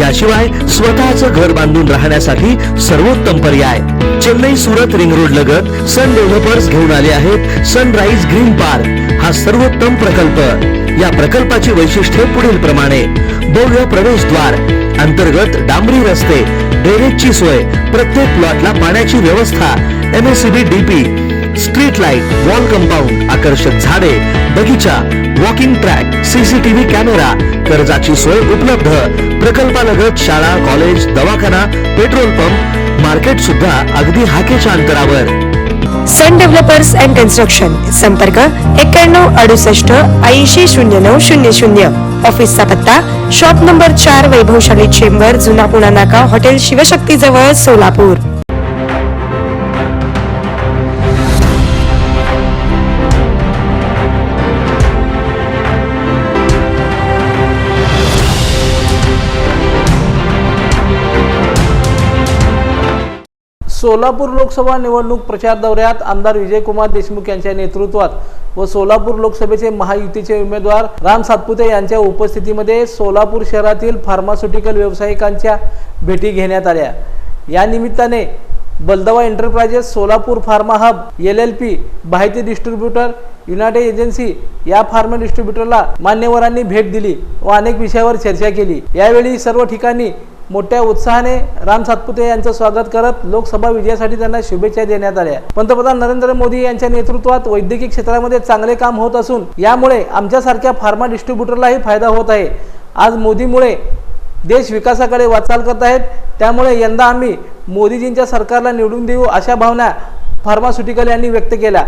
याशिवाय स्वतःचं घर बांधून राहण्यासाठी सर्वोत्तम पर्याय. चेन्नई सुरत रिंग रोड लगत सन डेव्हलपर्स घेऊन आले आहेत सनराईज ग्रीन पार्क हा सर्वोत्तम प्रकल्प. या प्रकल्पाची वैशिष्ट्ये पुढील प्रमाणे. भव्य प्रवेशद्वार अंतर्गत डांबरी रस्ते ड्रेनेजची सोय प्रत्येक प्लॉटला पाण्याची व्यवस्था MSCB DP street light wall compound आकर्षक झाडे बगीचा वॉकिंग ट्रॅक सीसीटीव्ही कॅमेरा कर्जाची सोय उपलब्ध. प्रकल्पालगत शाळा कॉलेज दवाखाना पेट्रोल पंप मार्केट सुद्धा अगदी हाकेच्या अंतरावर. सन डेव्हलपर्स अँड कन्स्ट्रक्शन संपर्क एक्क्याण्णव अडुसष्ट ऐंशी शून्य नऊ शून्य शून्य. ऑफिसचा पत्ता शॉप नंबर चार वैभवशाली चेंबर जुना पुणा नाका हॉटेल शिवशक्ती जवळ सोलापूर. सोलापूर लोकसभा निवडणूक प्रचार दौऱ्यात आमदार विजयकुमार देशमुख यांच्या नेतृत्वात व सोलापूर लोकसभेचे महायुतीचे उमेदवार राम सातपुते यांच्या उपस्थितीमध्ये सोलापूर शहरातील फार्मास्युटिकल व्यावसायिकांच्या भेटी घेण्यात आल्या. या निमित्ताने Baldawa enterprises Solapur pharma hub L L P माहिती डिस्ट्रीब्युटर युनायटेड एजन्सी या फार्मा डिस्ट्रीब्युटरला मान्यवरांनी भेट दिली व अनेक विषयावर चर्चा केली. यावेळी सर्व ठिकाणी मोठ्या उत्साहाने राम सातपुते यांचं स्वागत करत लोकसभा विजयासाठी त्यांना शुभेच्छा देण्यात आल्या. पंतप्रधान नरेंद्र मोदी यांच्या नेतृत्वात वैद्यकीय क्षेत्रामध्ये चांगले काम होत असून यामुळे आमच्यासारख्या फार्मा डिस्ट्रीब्युटरलाही फायदा होत आहे. आज मोदीमुळे देश विकासाकडे वाटचाल करत आहेत. त्यामुळे यंदा आम्ही मोदीजींच्या सरकारला निवडून देऊ अशा भावना फार्मास्युटिकल यांनी व्यक्त केल्या.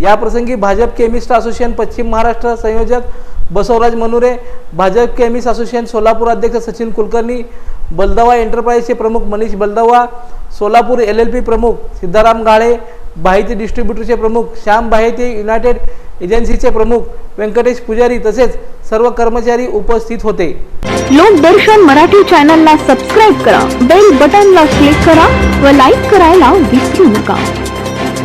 याप्रसंगी भाजप केमिस्ट असोसिएशन पश्चिम महाराष्ट्र संयोजक बसवराज मनुरे भाजप केमिस्ट असोसिएशन सोलापूर अध्यक्ष सचिन कुलकर्णी बलदवा एंटरप्राइजचे प्रमुख Manish Baldawa Solapur L L P प्रमुख सिद्धाराम गाळे बाहेती डिस्ट्रीब्युटरचे प्रमुख श्याम बाहेती युनायटेड एजन्सीचे प्रमुख व्यंकटेश पुजारी तसेच सर्व कर्मचारी उपस्थित होते. लोकदर्शन मराठी चॅनलला सबस्क्राईब करा बेल बटनला क्लिक करा व लाईक करायला विसरू नका.